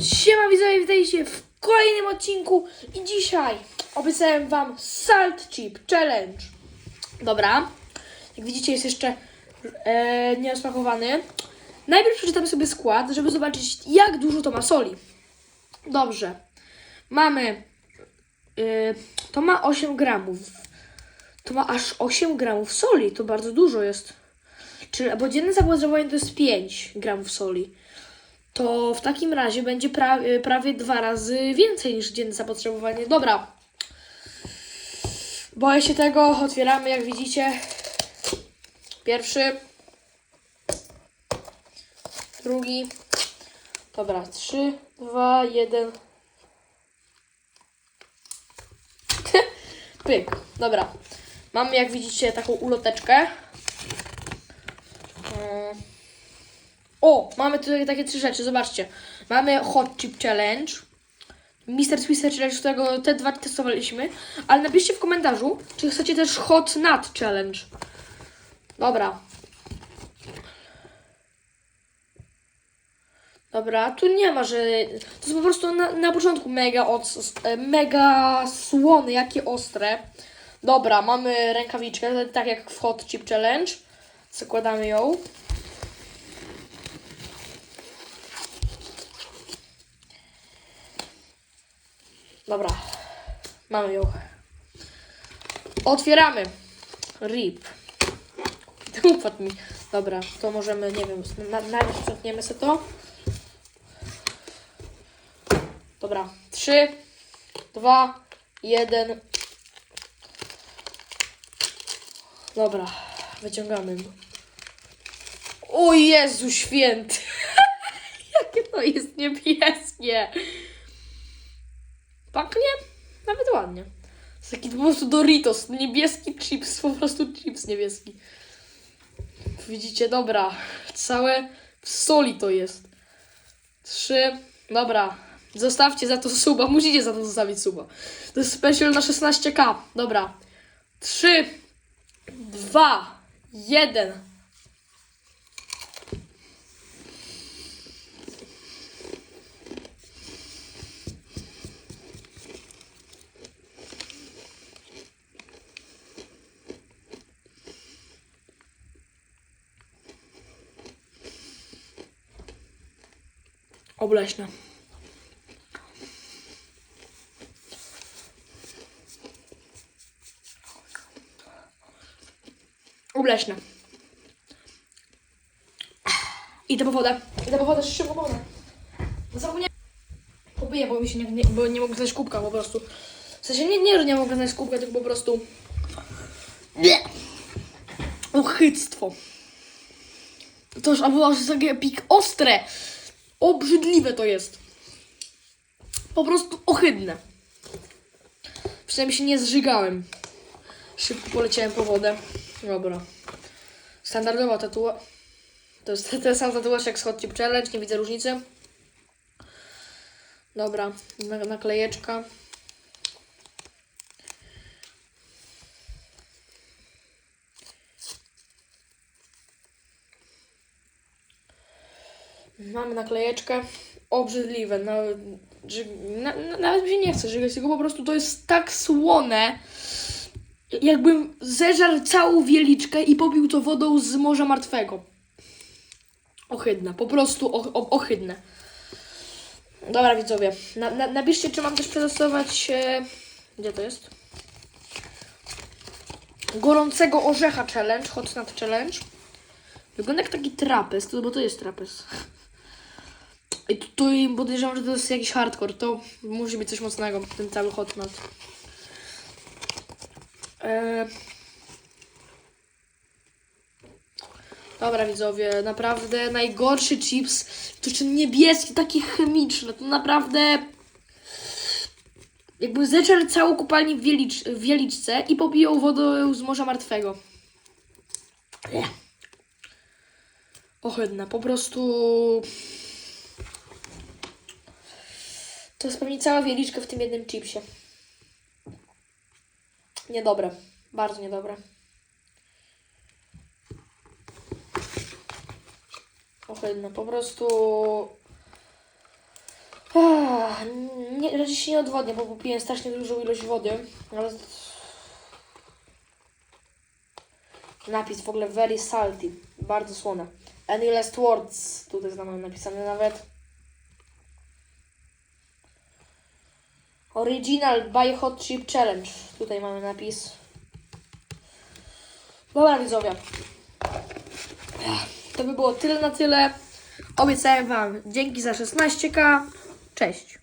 Siema widzowie, witajcie w kolejnym odcinku i dzisiaj obiecałem wam Salt Chip Challenge. Dobra, jak widzicie jest jeszcze e, nierozpakowany. Najpierw przeczytamy sobie skład, żeby zobaczyć jak dużo to ma soli. Dobrze, mamy, e, to ma 8 gramów. To ma aż 8 gramów soli, to bardzo dużo jest. Czyli, bo dzienne zapotrzebowanie to jest 5 gramów soli to w takim razie będzie pra y, prawie dwa razy więcej niż dzienne zapotrzebowanie. Dobra. Boję się tego. Otwieramy, jak widzicie. Pierwszy. Drugi. Dobra, trzy, dwa, jeden. Pyk. Dobra. Mamy, jak widzicie, taką uloteczkę. Mm. O, mamy tutaj takie trzy rzeczy, zobaczcie. Mamy Hot Chip Challenge, Mr. Twister Challenge, którego te dwa testowaliśmy, ale napiszcie w komentarzu, czy chcecie też Hot Nut Challenge. Dobra. Dobra, tu nie ma, że... To jest po prostu na, na początku mega, oc, e, mega słone, jakie ostre. Dobra, mamy rękawiczkę, tak jak w Hot Chip Challenge. Zakładamy ją. Dobra, mamy ją. Otwieramy. Rip. Upadł mi. Dobra, to możemy, nie wiem, na, najpierw sprzątniemy sobie to. Dobra, trzy, dwa, jeden. Dobra, wyciągamy. O Jezu święty! Jakie to jest niebieskie! Pachnie nawet ładnie. Jest taki po prostu Doritos, niebieski chips, po prostu chips niebieski. Widzicie, dobra, całe w soli to jest. Trzy, dobra, zostawcie za to suba, musicie za to zostawić suba. To jest special na 16k, dobra. Trzy, dwa, jeden. Obleśne. Obleśne. Idę po wodę. Idę po wodę, szybko po wodę. Zapomniałem. Popiję, bo mi się nie, nie, bo nie mogę znaleźć kubka po prostu. W sensie nie, nie, że nie mogę znaleźć kubka, tylko po prostu... Nie. Ochyctwo. To już albo aż takie pik ostre. Obrzydliwe to jest. Po prostu ohydne. Przynajmniej się nie zżygałem. Szybko poleciałem po wodę. Dobra. Standardowa tatua. To jest ten sam tatuaż jak Chip Challenge, nie widzę różnicy. Dobra, na- naklejeczka. Mamy naklejeczkę. Obrzydliwe. Nawet, że, na, na, nawet mi się nie chce żygać, tylko po prostu to jest tak słone. Jakbym zeżarł całą wieliczkę i popił to wodą z Morza Martwego. Ohydne. Po prostu o, o, ohydne. Dobra widzowie, na, na, napiszcie, czy mam też przetestować... E, gdzie to jest? Gorącego orzecha challenge, hot nut challenge. Wygląda jak taki trapez, bo to jest trapez. I tutaj podejrzewam, że to jest jakiś hardcore. To musi być coś mocnego, ten cały hot nut. Eee... Dobra widzowie, naprawdę najgorszy chips. To jeszcze niebieski, taki chemiczny. To naprawdę... Jakby zeczerł całą kopalnię w, wielicz, w wieliczce i popiją wodę z Morza Martwego. Ech. Po prostu... To jest pewnie cała wieliczka w tym jednym chipsie. Niedobre. Bardzo niedobre. Ohydne. Po prostu... nie, raczej się nie odwodnię, bo popiłem strasznie dużą ilość wody. Ale... Napis w ogóle very salty. Bardzo słone. Any last words. Tutaj znam napisane nawet. Original by Hot Chip Challenge. Tutaj mamy napis. Dobra widzowie. To by było tyle na tyle. Obiecałem Wam dzięki za 16k. Cześć.